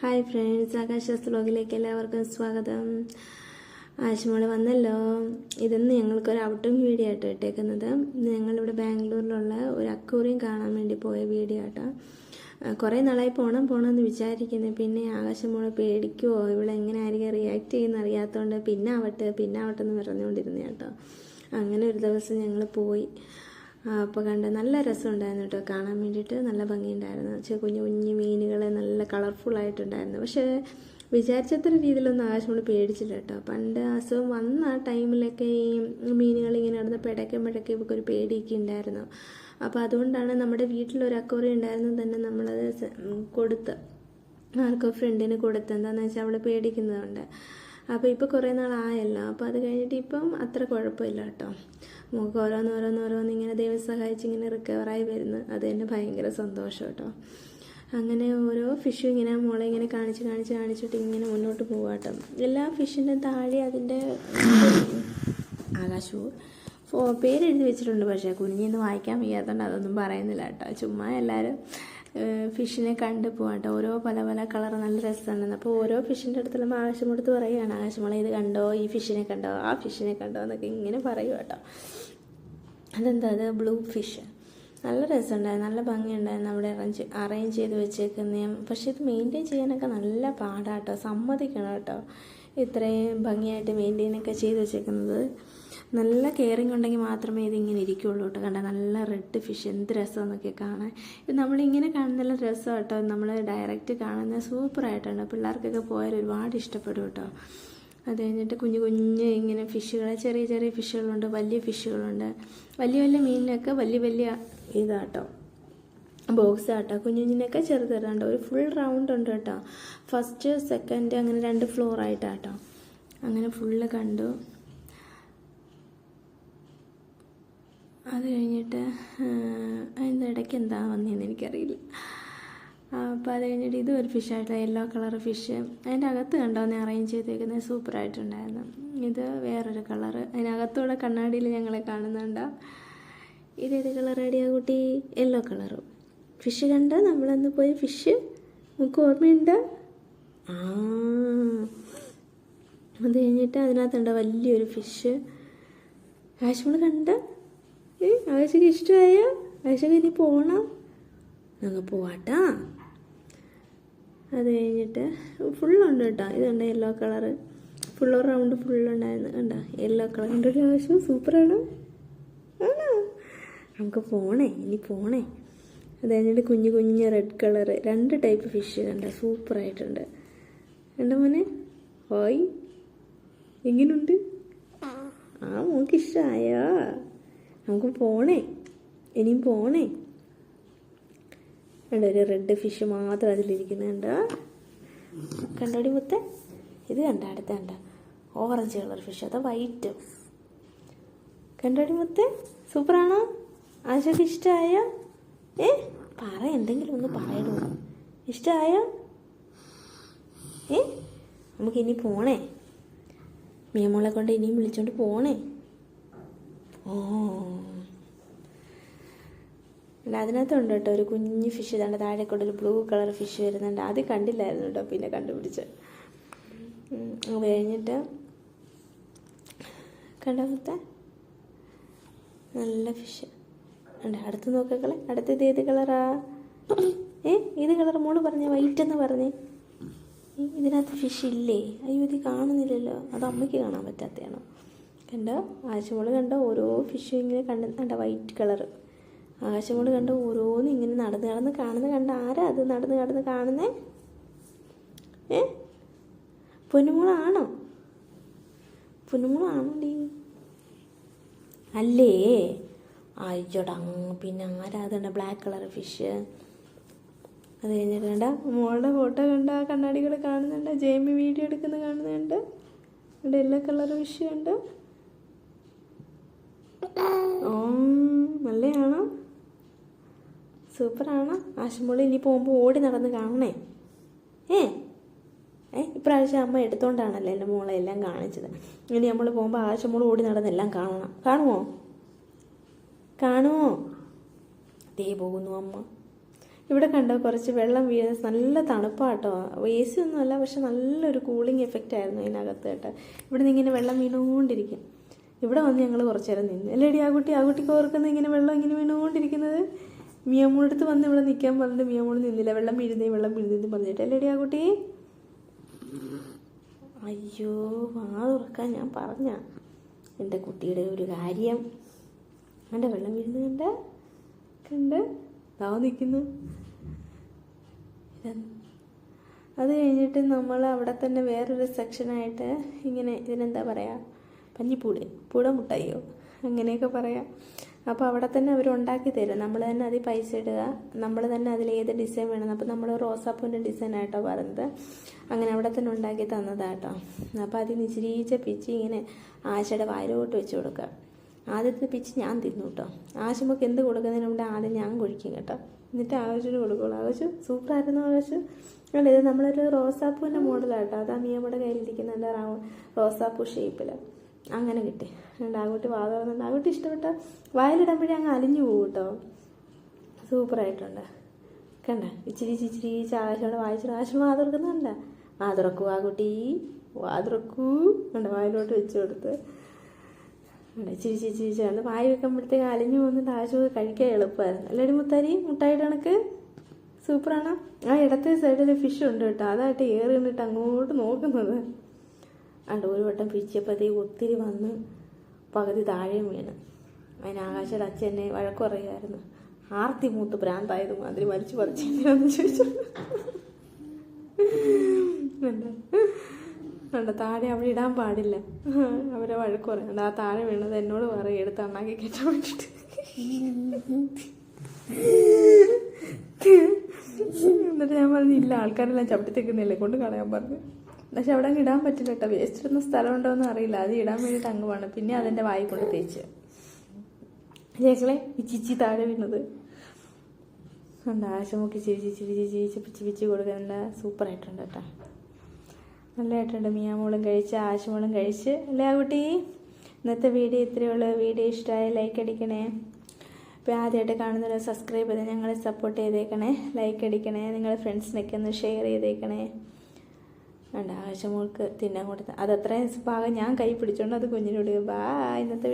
Hi friends ആകാശ വ്ലോഗിലേക്ക് എല്ലാവർക്കും സ്വാഗതം. ആശുമോൾ വന്നല്ലോ. ഇതെന്ന് ഞങ്ങൾക്കൊരു ഔട്ടിംഗ് വീഡിയോ ആയിട്ട് ഇട്ടേക്കുന്നത്. ഞങ്ങളിവിടെ ബാംഗ്ലൂരിലുള്ള ഒരു അക്കൂറിയും കാണാൻ വേണ്ടി പോയ വീഡിയോ ആട്ടോ. കുറേ നാളായി പോകണം എന്ന് വിചാരിക്കുന്നത് പിന്നെ ആകാശമോൾ പേടിക്കുമോ ഇവിടെ എങ്ങനെ ആയിരിക്കും റിയാക്ട് ചെയ്യുന്ന അറിയാത്തതുകൊണ്ട് പിന്നെ ആവട്ടെ പിന്നെ ആവട്ടെ എന്ന് പറഞ്ഞുകൊണ്ടിരുന്നു കേട്ടോ അങ്ങനെ ഒരു ദിവസം ഞങ്ങൾ പോയി. അപ്പോൾ കണ്ട് നല്ല രസമുണ്ടായിരുന്നു കേട്ടോ കാണാൻ വേണ്ടിയിട്ട് നല്ല ഭംഗിയുണ്ടായിരുന്നു. പക്ഷേ കുഞ്ഞു കുഞ്ഞു മീനുകൾ നല്ല കളർഫുള്ളായിട്ടുണ്ടായിരുന്നു പക്ഷേ വിചാരിച്ചത്ര രീതിയിലൊന്നും ആകാശം നമ്മൾ പേടിച്ചില്ല കേട്ടോ പണ്ട് അസുഖം വന്ന ആ ടൈമിലൊക്കെ ഈ മീനുകൾ ഇങ്ങനെ നടന്ന് പിടയ്ക്കുമ്പോഴൊക്കെ ഇവർക്ക് ഒരു പേടിയൊക്കെ ഉണ്ടായിരുന്നു. അപ്പോൾ അതുകൊണ്ടാണ് നമ്മുടെ വീട്ടിലൊരു അക്കോറി ഉണ്ടായിരുന്നു തന്നെ നമ്മളത് കൊടുത്ത്. ആർക്കോ ഫ്രണ്ടിന് കൊടുത്ത്. എന്താണെന്ന് വെച്ചാൽ അവൾ പേടിക്കുന്നതുകൊണ്ട്. അപ്പോൾ ഇപ്പോൾ കുറേ നാളായല്ലോ. അപ്പോൾ അത് കഴിഞ്ഞിട്ട് ഇപ്പം അത്ര കുഴപ്പമില്ല കേട്ടോ നമുക്ക് ഓരോന്ന് ഓരോന്ന് ഓരോന്ന് ഇങ്ങനെ ദൈവം സഹായിച്ച് ഇങ്ങനെ റിക്കവറായി വരുന്നു. അത് തന്നെ ഭയങ്കര സന്തോഷം കേട്ടോ. അങ്ങനെ ഓരോ ഫിഷും ഇങ്ങനെ മോളെ ഇങ്ങനെ കാണിച്ച് കാണിച്ച് കാണിച്ചിട്ട് ഇങ്ങനെ മുന്നോട്ട് പോവാട്ടോ എല്ലാ ഫിഷിന്റെ താഴെ അതിന്റെ ആകാശവും പേരെഴുതി വെച്ചിട്ടുണ്ട് പക്ഷേ കുഞ്ഞിന്ന് വായിക്കാൻ വയ്യാത്തതുകൊണ്ട് അതൊന്നും പറയുന്നില്ല കേട്ടോ. ചുമ്മാ എല്ലാവരും ഫിഷിനെ കണ്ട് പോവാട്ടോ ഓരോ പല പല കളർ നല്ല രസമാണ് അപ്പോൾ ഓരോ ഫിഷിന്റെ അടുത്തുള്ള ആകാശം കൊടുത്ത് പറയുകയാണ് ആകാശമോളെ ഇത് കണ്ടോ? ഈ ഫിഷിനെ കണ്ടോ? ആ ഫിഷിനെ കണ്ടോ? എന്നൊക്കെ ഇങ്ങനെ പറയും കേട്ടോ. അതെന്താ? അത് ബ്ലൂ ഫിഷ്. നല്ല രസമുണ്ടായിരുന്നു. നല്ല ഭംഗിയുണ്ടായിരുന്നു അവിടെ അറേഞ്ച് അറേഞ്ച് ചെയ്ത് വെച്ചേക്കുന്ന പക്ഷേ ഇത് മെയിന്റെയിൻ ചെയ്യാനൊക്കെ നല്ല പാടാട്ടോ സമ്മതിക്കണം കേട്ടോ. ഇത്രയും ഭംഗിയായിട്ട് മെയിന്റെയിനൊക്കെ ചെയ്ത് വെച്ചേക്കുന്നത്. നല്ല കെയറിങ് ഉണ്ടെങ്കിൽ മാത്രമേ ഇതിങ്ങനെ ഇരിക്കുള്ളൂ കേട്ടോ. കണ്ട നല്ല റെഡ് ഫിഷ് എന്ത് രസമെന്നൊക്കെ കാണാൻ. ഇത് നമ്മളിങ്ങനെ കാണുന്ന രസം കേട്ടോ. നമ്മൾ ഡയറക്റ്റ് കാണുന്ന സൂപ്പറായിട്ടാണ് പിള്ളേർക്കൊക്കെ പോയാൽ ഒരുപാട് ഇഷ്ടപ്പെടും കേട്ടോ. അത് കഴിഞ്ഞിട്ട് കുഞ്ഞു കുഞ്ഞ് ഇങ്ങനെ ഫിഷുകൾ ചെറിയ ചെറിയ ഫിഷുകളുണ്ട് വലിയ ഫിഷുകളുണ്ട് വലിയ വലിയ മീനിനൊക്കെ വലിയ വലിയ ഇതാട്ടോ. ബോക്സ് ആട്ടോ. കുഞ്ഞിനൊക്കെ ചെറുതാണ്ട് ഒരു ഫുൾ റൗണ്ട് ഉണ്ട് കേട്ടോ. ഫസ്റ്റ് സെക്കൻഡ് അങ്ങനെ രണ്ട് ഫ്ലോർ ആയിട്ടാട്ടോ. അങ്ങനെ ഫുള്ള് കണ്ടു. അത് കഴിഞ്ഞിട്ട് അതിന്റെ ഇടയ്ക്ക് എന്താ വന്നതെന്ന് എനിക്കറിയില്ല. അപ്പോൾ അത് കഴിഞ്ഞിട്ട് ഇതും ഒരു ഫിഷായിട്ട് യെല്ലോ കളർ ഫിഷ് അതിന്റെ അകത്ത് കണ്ടോ ഞാൻ അറേഞ്ച് ചെയ്തേക്കുന്നത് സൂപ്പറായിട്ടുണ്ടായിരുന്നു ഇത് വേറൊരു കളറ് അതിനകത്തൂടെ കണ്ണാടിയിൽ ഞങ്ങളെ കാണുന്നുണ്ടോ? ഇതേത് കളർ അടിയാ കുട്ടി? യെല്ലോ കളറും ഫിഷ് കണ്ട നമ്മളന്ന് പോയി ഫിഷ് നമുക്ക് ഓർമ്മയുണ്ട്? ആ. അത് കഴിഞ്ഞിട്ട് അതിനകത്തുണ്ട് വലിയൊരു ഫിഷ് കാശ്മീർ കണ്ട ഏ ആകാശക്ക് ഇഷ്ടമായ ആകാശക്ക് ഇനി പോകണം ഞങ്ങൾ പോവാട്ടാ. അത് കഴിഞ്ഞിട്ട് ഫുള്ളുണ്ട് കേട്ടോ. ഇതുണ്ട് യെല്ലോ കളറ് ഫുള്ള് റൗണ്ട് ഫുള്ളുണ്ടായിരുന്നു കണ്ടോ? യെല്ലോ കളറിന്റെ ഒരു ആവശ്യം സൂപ്പറാണ് ആണോ. നമുക്ക് പോണേ ഇനി പോണേ. അത് കഴിഞ്ഞിട്ട് കുഞ്ഞു കുഞ്ഞ് റെഡ് കളറ് രണ്ട് ടൈപ്പ് ഫിഷ് കണ്ട? സൂപ്പറായിട്ടുണ്ട് കണ്ട മോനെ? ഹോയ്. എങ്ങനെയുണ്ട് ആ മോക്ക് നമുക്ക് പോണേ. ഇനിയും പോണേ. കണ്ടോ ഒരു റെഡ് ഫിഷ് മാത്രം അതിലിരിക്കുന്നുണ്ട് കണ്ടോടി മുത്ത? ഇത് കണ്ട അടുത്ത കണ്ട? ഓറഞ്ച് കളർ ഫിഷ് അതോ വൈറ്റ് കണ്ടോടി മുത്ത? സൂപ്പറാണോ? ആശയ്ക്ക് ഇഷ്ടമായോ ഏ പറ എന്തെങ്കിലും ഒന്ന് പറയണോ? ഇഷ്ടമായോ ഏ നമുക്ക് ഇനി പോണേ. മിയമോളെ കൊണ്ട് ഇനിയും വിളിച്ചോണ്ട് പോണേ. ഓ. അല്ല അതിനകത്തുണ്ട് കേട്ടോ ഒരു കുഞ്ഞ് ഫിഷ് ഇതാണ്ട് താഴെ ഒരു ബ്ലൂ കളർ ഫിഷ് വരുന്നുണ്ട്. ആദ്യം കണ്ടില്ലായിരുന്നു കേട്ടോ പിന്നെ കണ്ടുപിടിച്ച്. അത് കഴിഞ്ഞിട്ട് കണ്ടോ നല്ല ഫിഷ് ഉണ്ട് അടുത്ത് നോക്കളെ അടുത്തത് ഏത് കളറാ ഏ ഏത് കളർ മോൾ പറഞ്ഞേ വൈറ്റ് എന്ന് പറഞ്ഞേ. ഇതിനകത്ത് ഫിഷ് ഇല്ലേ? അയ്യോ ഇത് കാണുന്നില്ലല്ലോ. അത് അമ്മയ്ക്ക് കാണാൻ പറ്റാത്തതാണോ? കണ്ടോ ആശമോൾ കണ്ട ഓരോ ഫിഷും ഇങ്ങനെ കണ്ട് കണ്ട വൈറ്റ് കളർ ആകാശമോൾ കണ്ട ഓരോന്ന് ഇങ്ങനെ നടന്ന് നടന്ന് കാണുന്ന കണ്ട ആരാ അത് നടന്ന് നടന്ന് കാണുന്നേ? ഏ? പൊന്നുമോളാണോ? പൊന്നുമോളാണോ ഡീ അല്ലേ? അയ്യോടാ പിന്നെ ആരാ അതുണ്ട ബ്ലാക്ക് കളർ ഫിഷ് അത് കഴിഞ്ഞിട്ട് കണ്ട മോളുടെ ഫോട്ടോ കണ്ട കണ്ണാടികൾ കാണുന്നുണ്ട്. ജേമി വീഡിയോ എടുക്കുന്നത് കാണുന്നുണ്ട്. ഇവിടെ എല്ലാ കളർ ഫിഷ് ഉണ്ട് നല്ലയാണോ സൂപ്പറാണോ. ആശുമോളി ഇനി പോകുമ്പോൾ ഓടി നടന്ന് കാണണേ. ഏ? ഏ ഇപ്രാവശ്യം അമ്മ എടുത്തോണ്ടാണല്ലോ എന്റെ മോളെ എല്ലാം കാണിച്ചത്. ഇനി നമ്മൾ പോകുമ്പോൾ ആശുമോൾ ഓടി നടന്ന് എല്ലാം കാണണം. കാണുമോ കാണുമോ ദേ പോകുന്നു അമ്മ. ഇവിടെ കണ്ടോ കുറച്ച് വെള്ളം വീഴുന്ന നല്ല തണുപ്പാട്ടോ. എ സി ഒന്നുമല്ല പക്ഷെ നല്ലൊരു കൂളിംഗ് എഫക്റ്റ് ആയിരുന്നു അതിനകത്ത് കേട്ടോ. ഇവിടെ നിന്ന് ഇങ്ങനെ വെള്ളം വീണുകൊണ്ടിരിക്കും. ഇവിടെ വന്ന് ഞങ്ങൾ കുറച്ച് നേരം നിന്നു. അല്ലേടി ആ കുട്ടി ആ കുട്ടിക്ക് ഓർക്കുന്ന ഇങ്ങനെ വെള്ളം ഇങ്ങനെ വീണുകൊണ്ടിരിക്കുന്നത്? മിയമോളടുത്ത് വന്ന് ഇവിടെ നിൽക്കാൻ പറഞ്ഞിട്ട് മിയമോൾ നിന്നില്ല. വെള്ളം വീഴുന്നേ വെള്ളം വീഴുന്നു പറഞ്ഞിട്ട്. അല്ലേടി ആ കുട്ടി? അയ്യോ വാ തുറക്കാൻ ഞാൻ പറഞ്ഞ. എന്റെ കുട്ടിയുടെ ഒരു കാര്യം. കണ്ട വെള്ളം വീഴുന്നത് കണ്ട? കണ്ട്? ദാ നിൽക്കുന്നു അത് കഴിഞ്ഞിട്ട് നമ്മൾ അവിടെ തന്നെ വേറൊരു സെക്ഷനായിട്ട് ഇങ്ങനെ ഇതിനെന്താ പറയുക പഞ്ഞിപ്പൂട് പൂട മുട്ടായിയോ അങ്ങനെയൊക്കെ പറയാം. അപ്പോൾ അവിടെ തന്നെ അവർ ഉണ്ടാക്കി തരും. നമ്മൾ തന്നെ അതിൽ പൈസ ഇടുക. നമ്മൾ തന്നെ അതിൽ ഏത് ഡിസൈൻ വേണം അപ്പോൾ നമ്മൾ റോസാപ്പൂവിന്റെ ഡിസൈൻ ആയിട്ടോ പറഞ്ഞത് അങ്ങനെ അവിടെ തന്നെ ഉണ്ടാക്കി തന്നതാട്ടോ. അപ്പോൾ അതിൽ നിന്ന് ഇച്ചിരീച്ച പിച്ചി ഇങ്ങനെ ആശയുടെ വായിലോട്ട് വെച്ച് കൊടുക്കുക. ആദ്യത്തെ പിച്ച് ഞാൻ തിന്നു കേട്ടോ. ആശുമൊക്കെ എന്ത് കൊടുക്കുന്നതിന് മുമ്പ് ആദ്യം ഞാൻ കുഴിക്കും കേട്ടോ. എന്നിട്ട് ആവശ്യത്തിന് കൊടുക്കുള്ളൂ. ആവശ്യം സൂപ്പറായിരുന്നു ആവശ്യം. അല്ല ഇത് നമ്മളൊരു റോസാപ്പൂവിന്റെ മോഡലാട്ടോ. അതാ മിയമ്മയുടെ കയ്യിലിരിക്കുന്ന എന്താ റോസാപ്പൂ ഷേപ്പിൽ അങ്ങനെ കിട്ടി. കുട്ടി വാ തുറന്നിട്ട് ആ ഇഷ്ടപ്പെട്ട വായിലിടുമ്പോഴേ അങ്ങ് അലിഞ്ഞു പോകും കേട്ടോ സൂപ്പറായിട്ടുണ്ട്. കണ്ട ഇച്ചിരി ഇച്ചിരി ചാശോടെ വായിച്ചു ആവശ്യം വാ തുറക്കുന്നുണ്ട വാ തുറക്കൂ കണ്ട വായിലോട്ട് വെച്ച് കൊടുത്ത്. ഇച്ചിരി ഇച്ചിരി ഇച്ചിരി വായി വെക്കുമ്പോഴത്തേക്ക് അലിഞ്ഞു പോകുന്നുണ്ട് ആവശ്യം കഴിക്കാൻ എളുപ്പമായിരുന്നു. അല്ലെങ്കിൽ മുത്താരി മുട്ടായിട്ട് കണക്ക് സൂപ്പറാണ്? ആ ഇടത്തെ സൈഡിൽ ഫിഷ് ഉണ്ട് കേട്ടോ. അതായിട്ട് ഏറി നിന്നിട്ട് അങ്ങോട്ട് നോക്കുന്നത്. അണ്ട് ഒരു വട്ടം പിരിച്ചപ്പോഴത്തേക്ക് ഒത്തിരി വന്ന് പകുതി താഴെയും വീണ്. അതിന് ആകാശയുടെ അച്ഛൻ എന്നെ വഴക്ക് പറയുമായിരുന്നു ആർത്തി മൂത്ത് ഭ്രാന്തായത് മാതിരി വലിച്ചു പറിച്ചു ചോദിച്ചു. കണ്ട? താഴെ അവിടെ ഇടാൻ പാടില്ല. അവരെ വഴക്ക് ആ താഴെ വീണത് എന്നോട് പറയും എടുത്ത് അണ്ണാക്കി കയറ്റാൻ വേണ്ടിയിട്ട് എന്നിട്ട് ഞാൻ പറഞ്ഞില്ല ആൾക്കാരെല്ലാം ചവിട്ടി തെക്കുന്നില്ലേ കൊണ്ട് കളയാൻ പറഞ്ഞു. പക്ഷെ അവിടെ ഇടാൻ പറ്റില്ല കേട്ടോ. വേസ്റ്റ് ഇടുന്ന സ്ഥലം ഉണ്ടോ എന്ന് അറിയില്ല. അത് ഇടാൻ വേണ്ടിയിട്ട് അങ്ങ് വേണം പിന്നെ അതെന്റെ വായി കൊണ്ട് തേച്ച്. ചേക്കളെ ചിച്ചി താഴെ വീണത്. ഉണ്ട് ആശമുക്കി ചിരിച്ച് ചിരിച്ച് ചിരിച്ച് പിച്ച് പിച്ച് കൊടുക്കുന്നുണ്ട് സൂപ്പറായിട്ടുണ്ട് കേട്ടോ. നല്ലതായിട്ടുണ്ട്. മിയാമോളും കഴിച്ച് ആശമോളും കഴിച്ച്. അല്ലേ കുട്ടി? ഇന്നത്തെ വീഡിയോ ഇത്രയേ ഉള്ളൂ. വീഡിയോ ഇഷ്ടമായ ലൈക്ക് അടിക്കണേ. ഇപ്പോൾ ആദ്യമായിട്ട് കാണുന്നവരെ സബ്സ്ക്രൈബ് ചെയ്ത് ഞങ്ങളെ സപ്പോർട്ട് ചെയ്തേക്കണേ. ലൈക്ക് അടിക്കണേ. നിങ്ങളുടെ ഫ്രണ്ട്സിനൊക്കെ ഒന്ന് ഷെയർ ചെയ്തേക്കണേ. വേണ്ട ആശമോൾക്ക് തിന്നാൻ കൊടുത്ത. അത് അത്രയും ഭാഗം ഞാൻ കൈ പിടിച്ചോണ്ട് അത് കുഞ്ഞിനോട് ബാ ഇന്നത്തെ